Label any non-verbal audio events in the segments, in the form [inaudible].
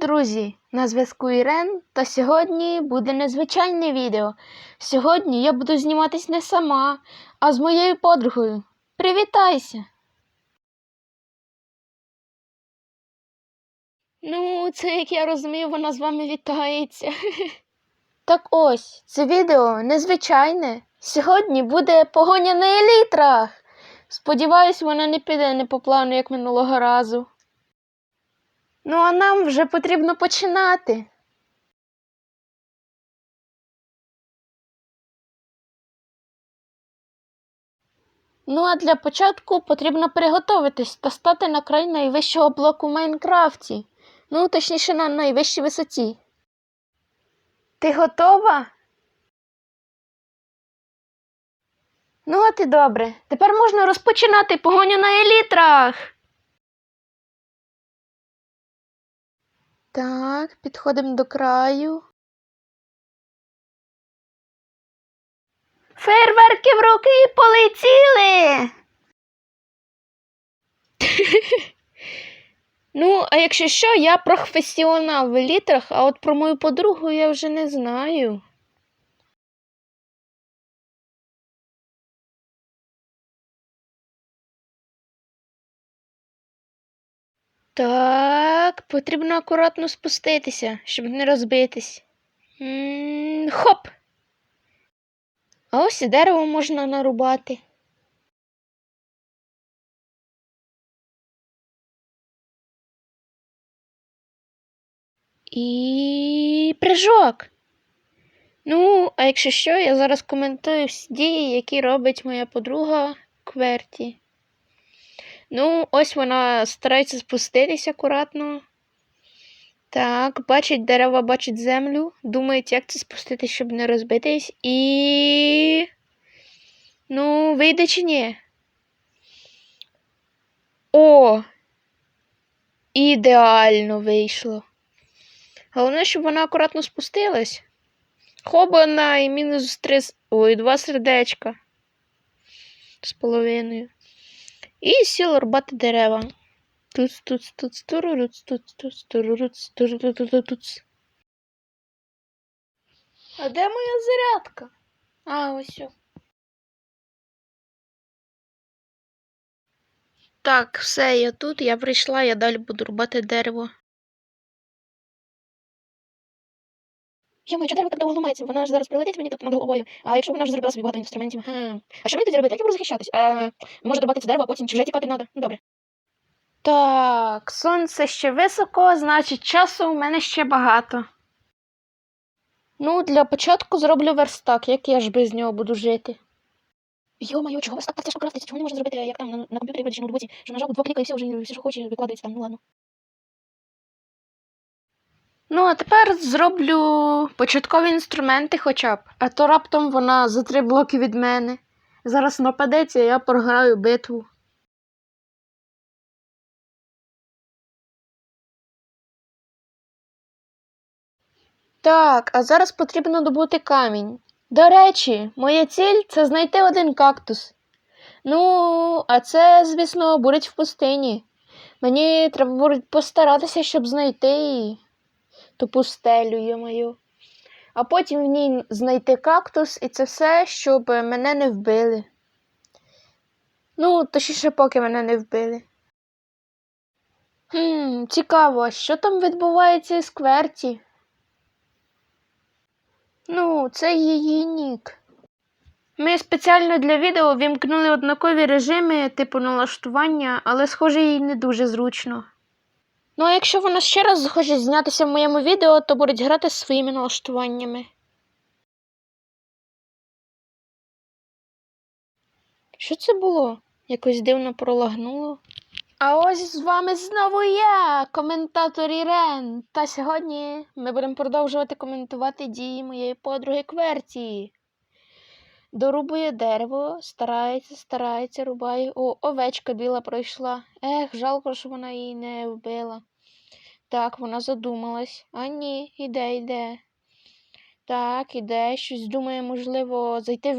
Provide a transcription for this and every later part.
Друзі! На зв'язку Ірен, та сьогодні буде незвичайне відео. Сьогодні я буду зніматись не сама, а з моєю подругою. Привітайся! Ну, це як я розумію, вона з вами вітається. [laughs] Так ось, це відео незвичайне. Сьогодні буде погоня на елітрах. Сподіваюсь, вона не піде не по плану, як минулого разу. Ну, а нам вже потрібно починати. Ну, а для початку потрібно приготуватись та стати на край найвищого блоку в Майнкрафті. Ну, точніше, на найвищій висоті. Ти готова? Ну, от і добре. Тепер можна розпочинати погоню на елітрах. Так, підходимо до краю. Фейерверки в руки полетіли. [laughs] ну, а якщо що, я професіонал в елітрах, а от про мою подругу я вже не знаю. Так, потрібно акуратно спуститися, щоб не розбитись. М, Хоп! А ось і дерево можна нарубати. І прыжок. Ну, а якщо що, я зараз коментую всі дії, які робить моя подруга Кверті. Ну, ось вона старається спуститись акуратно. Так, бачить дерева, бачить землю. Думають, як це спуститись, щоб не розбитись. І. Ну, вийде чи ні? О! Ідеально вийшло. Головне, щоб вона акуратно спустилась. Хобана і мінус три. с- Ой, два сердечка. З половиною. І сіла рубати дерева. Туц, туц, туц, туруруц, туц, туц, туруруц, турурутутутуц. А де моя зарядка? А, ось. Так, все, я тут, я прийшла, я далі буду рубати дерево. Я маю, дерево так довго ламається, вона ж зараз прилетить мені тут над головою. А якщо вона ж зробила собі багато інструментів? Хм. А що мені тоді робити? Як я буду захищатись? Е, може добати це дерево, а потім чи вже тікати треба? Ну, добре. Так, сонце ще високо, значить часу у мене ще багато. Ну, для початку зроблю верстак, як я ж без нього буду жити. Йо-моє, чого верстак так тяжко крафтиться? Чого не можна зробити, як там на, на комп'ютері чи ноутбуці, що нажав два кліка і все, вже все, що хоче, викладається там, ну ладно. Ну, а тепер зроблю початкові інструменти хоча б, а то раптом вона за три блоки від мене. Зараз нападеться, я програю битву. Так, а зараз потрібно добути камінь. До речі, моя ціль це знайти один кактус. Ну, а це, звісно, бурить в пустині. Мені треба буде постаратися, щоб знайти. Ту пустелю, йомаю. А потім в ній знайти кактус, і це все, щоб мене не вбили. Ну, точніше, поки мене не вбили. Хм, цікаво, що там відбувається із Кверті? Ну, це її нік. Ми спеціально для відео вімкнули однакові режими, типу налаштування, але, схоже, їй не дуже зручно. Ну, а якщо вона ще раз захоче знятися в моєму відео, то будуть грати з своїми налаштуваннями. Що це було? Якось дивно пролагнуло. А ось з вами знову я, коментатор Ірен. Та сьогодні ми будемо продовжувати коментувати дії моєї подруги Кверті. Дорубує дерево, старається, старається, рубає. О, овечка біла пройшла. Ех, жалко, що вона її не вбила. Так, вона задумалась. А ні, іде, іде. Так, іде. Щось думає, можливо, зайти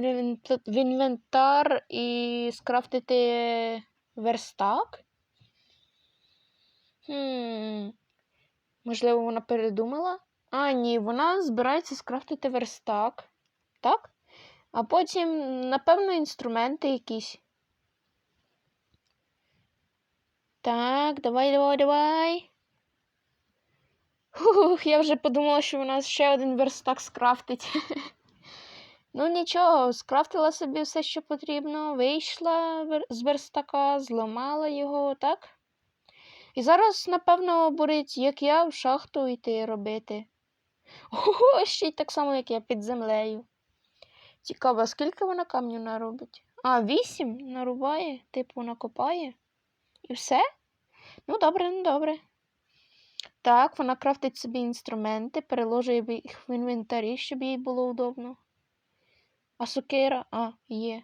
в інвентар і скрафтити верстак. Хм. Можливо, вона передумала? А, ні, вона збирається скрафтити верстак. Так? А потім, напевно, інструменти якісь. Так, давай, давай, давай. Ух, я вже подумала, що вона ще один верстак скрафтить. [laughs] ну нічого, скрафтила собі все, що потрібно, вийшла з верстака, зламала його, так? І зараз, напевно, бурить, як я, в шахту йти робити. Ого, ще й так само, як я під землею. Цікаво, скільки вона камню наробить? А, вісім нарубає, типу накопає. І все? Ну, добре, ну добре. Так, вона крафтить собі інструменти, переложує їх в інвентарі, щоб їй було удобно. А сокира? А, є.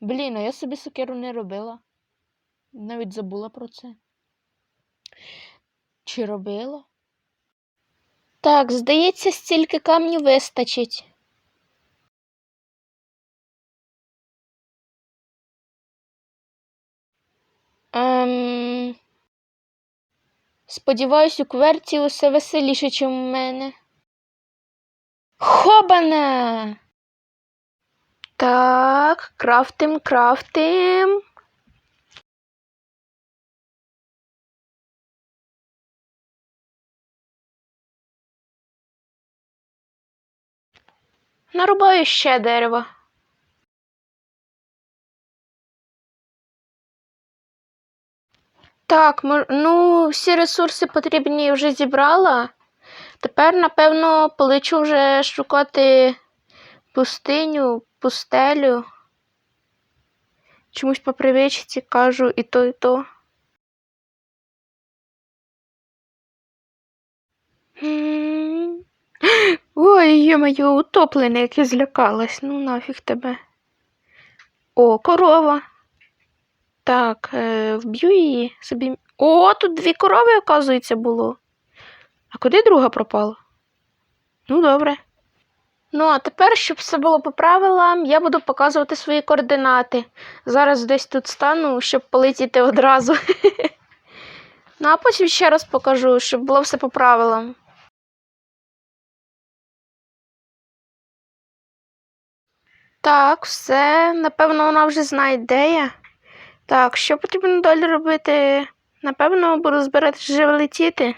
Блін, а я собі сокиру не робила. Навіть забула про це. Чи робила? Так, здається, стільки камнів вистачить. Ем... Сподіваюсь, у кверті усе веселіше, ніж у мене. Хобана! Так, крафтим, крафтим. Нарубаю ще дерева. Так, ну, всі ресурси потрібні вже зібрала. Тепер, напевно, полечу вже шукати пустиню, пустелю. Чомусь по привичці кажу і то, і то. М. Ой, є-моє, утоплене, як я злякалась. Ну нафіг тебе. О, корова. Так, е, вб'ю її собі. О, тут дві корови, оказується, було. А куди друга пропала? Ну, добре. Ну, а тепер, щоб все було по правилам, я буду показувати свої координати. Зараз десь тут стану, щоб полетіти одразу. [laughs] Ну, а потім ще раз покажу, щоб було все по правилам. Так, все. Напевно, вона вже знає, де я. Так, що потрібно далі робити? Напевно, буду збирати живе летіти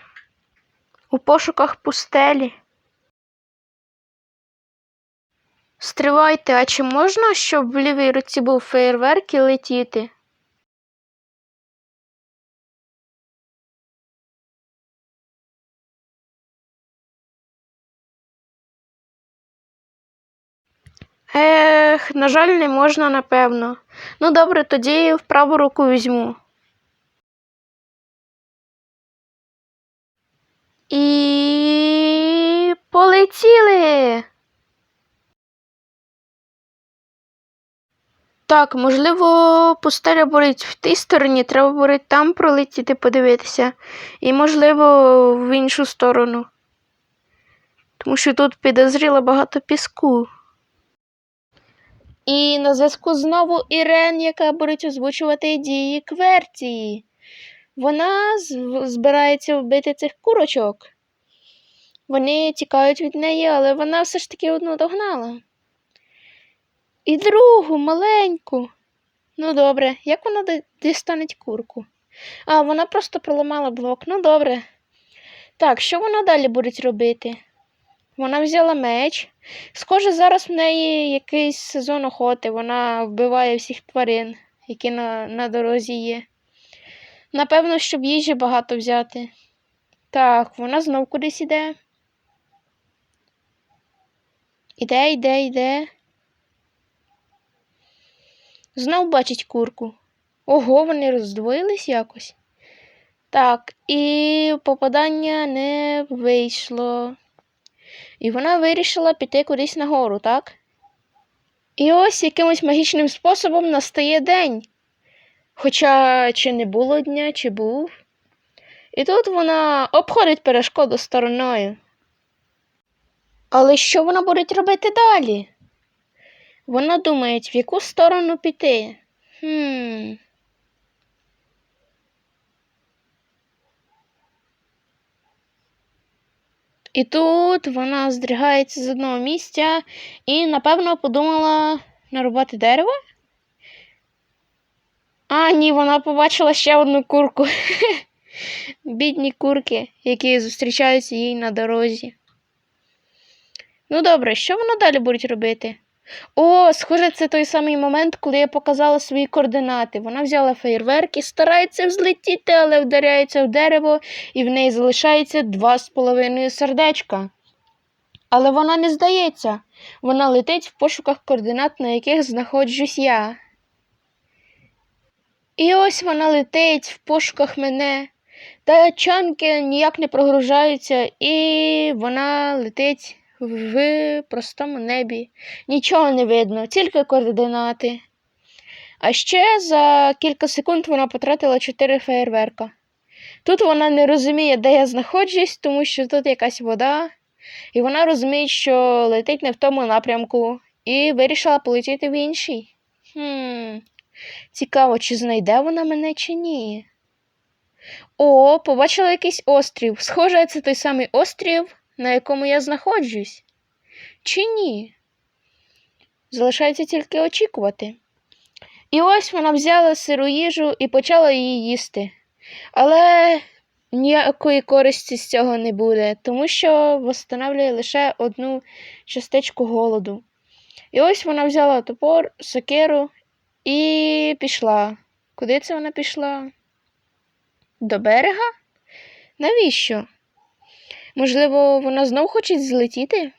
у пошуках пустелі. Стривайте, а чи можна, щоб в лівій руці був феєрверк і летіти? Ех, на жаль, не можна, напевно. Ну добре, тоді в праву руку візьму. І полетіли. Так, можливо, пустеля болить в тій стороні, треба болить там пролетіти, подивитися. І, можливо, в іншу сторону. Тому що тут підозріло багато піску. І на зв'язку знову Ірен, яка буде озвучувати дії Кверті. Вона збирається вбити цих курочок. Вони тікають від неї, але вона все ж таки одну догнала. І другу, маленьку. Ну добре, як вона дістане курку? А, вона просто проламала блок. Ну добре. Так, що вона далі буде робити? Вона взяла меч. Схоже, зараз в неї якийсь сезон охоти. Вона вбиває всіх тварин, які на, на дорозі є. Напевно, щоб їжі багато взяти. Так, вона знов кудись іде. Іде, йде, йде. Знов бачить курку. Ого, вони роздвоїлись якось. Так, і попадання не вийшло. І вона вирішила піти кудись нагору, так? І ось якимось магічним способом настає день. Хоча чи не було дня, чи був. І тут вона обходить перешкоду стороною. Але що вона буде робити далі? Вона думає, в яку сторону піти. Хм. І тут вона здригається з одного місця і, напевно, подумала нарубати дерево. А, ні, вона побачила ще одну курку. [laughs] Бідні курки, які зустрічаються їй на дорозі. Ну добре, що вона далі буде робити? О, схоже, це той самий момент, коли я показала свої координати. Вона взяла фейерверк і старається взлетіти, але вдаряється в дерево, і в неї залишається два з половиною сердечка. Але вона не здається. Вона летить в пошуках координат, на яких знаходжусь я. І ось вона летить в пошуках мене. Та чанки ніяк не прогружаються, і вона летить в простому небі. Нічого не видно, тільки координати. А ще за кілька секунд вона потратила 4 феєрверка. Тут вона не розуміє, де я знаходжусь, тому що тут якась вода, і вона розуміє, що летить не в тому напрямку, і вирішила полетіти в інший. Хм, цікаво, чи знайде вона мене, чи ні. О, побачила якийсь острів. Схоже, це той самий острів, на якому я знаходжусь. Чи ні? Залишається тільки очікувати. І ось вона взяла сиру їжу і почала її їсти. Але ніякої користі з цього не буде, тому що встановлює лише одну частичку голоду. І ось вона взяла топор, сокиру і пішла. Куди це вона пішла? До берега? Навіщо? Можливо, вона знов хоче злетіти?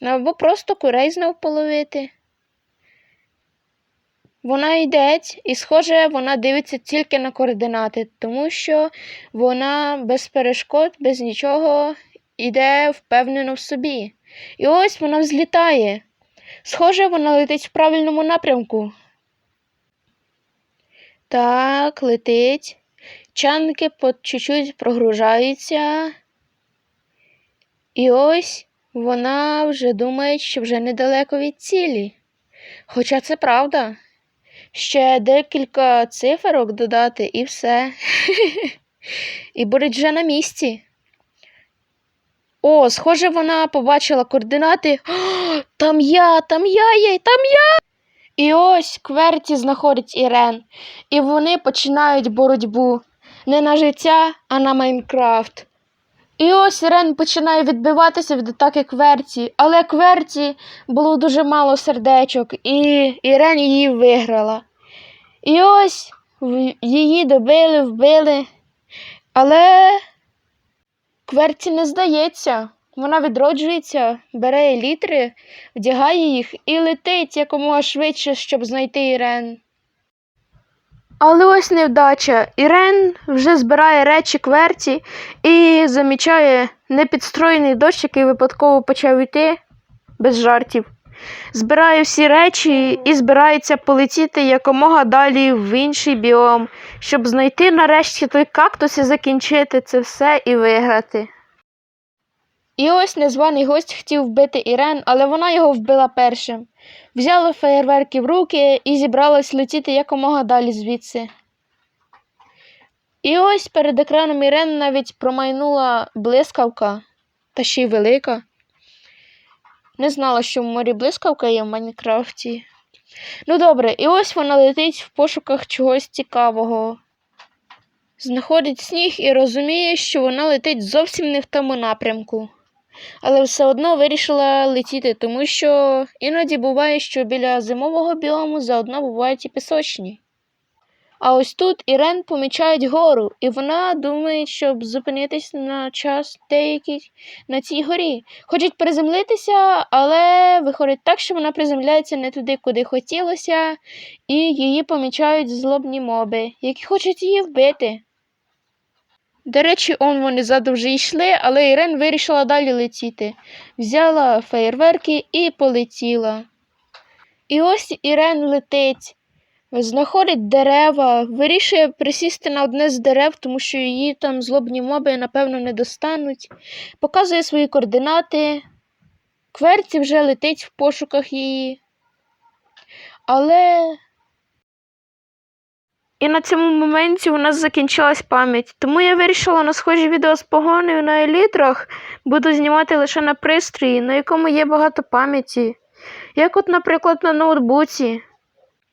Або просто курей знов половити. Вона йде, і, схоже, вона дивиться тільки на координати, тому що вона без перешкод, без нічого йде впевнено в собі. І ось вона взлітає. Схоже, вона летить в правильному напрямку. Так, летить. Чанки по чуть-чуть прогружаються. І ось вона вже думає, що вже недалеко від цілі. Хоча це правда. Ще декілька циферок додати і все. [laughs] І буде вже на місці. О, схоже, вона побачила координати. О, там я, там я є, там я. І ось Кверті знаходить Ірен, і вони починають боротьбу не на життя, а на Майнкрафт. І ось Ірен починає відбиватися від атаки Кверті, але Кверті було дуже мало сердечок, і Ірен її виграла. І ось її добили, вбили. Але Кверті не здається. Вона відроджується, бере елітри, вдягає їх і летить якомога швидше, щоб знайти Ірен. Але ось невдача. Ірен вже збирає речі кверті і замічає непідстроєний дощ, який випадково почав йти без жартів. Збирає всі речі і збирається полетіти якомога далі в інший біом, щоб знайти нарешті той кактус і закінчити це все і виграти. І ось незваний гость хотів вбити Ірен, але вона його вбила першим. Взяла феєрверки в руки і зібралась летіти якомога далі звідси. І ось перед екраном Ірен навіть промайнула блискавка, та ще й велика. Не знала, що в морі блискавка є в Майнкрафті. Ну добре, і ось вона летить в пошуках чогось цікавого. Знаходить сніг і розуміє, що вона летить зовсім не в тому напрямку. Але все одно вирішила летіти, тому що іноді буває, що біля зимового біому заодно бувають і пісочні. А ось тут Ірен помічають гору, і вона думає, щоб зупинитись на час деякий на цій горі. Хочуть приземлитися, але виходить так, що вона приземляється не туди, куди хотілося, і її помічають злобні моби, які хочуть її вбити. До речі, он вони ззаду йшли, але Ірен вирішила далі летіти. Взяла феєрверки і полетіла. І ось Ірен летить, знаходить дерева, вирішує присісти на одне з дерев, тому що її там злобні моби, напевно, не достануть. Показує свої координати. Кверці вже летить в пошуках її. Але І на цьому моменті у нас закінчилась пам'ять. Тому я вирішила на схожі відео з погоною на елітрах буду знімати лише на пристрої, на якому є багато пам'яті. Як от, наприклад, на ноутбуці.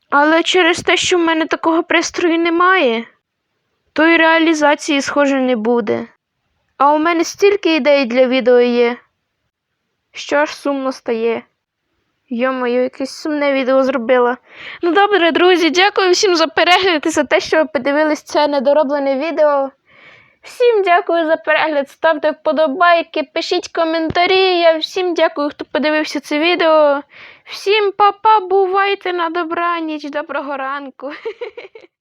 Але через те, що в мене такого пристрою немає, то і реалізації, схоже, не буде. А у мене стільки ідей для відео є, що аж сумно стає. Йо-моє, якесь сумне відео зробила. Ну добре, друзі, дякую всім за перегляд і за те, що ви подивились це недороблене відео. Всім дякую за перегляд, ставте вподобайки, пишіть коментарі. Я всім дякую, хто подивився це відео. Всім па-па, бувайте на добраніч, доброго ранку. [laughs]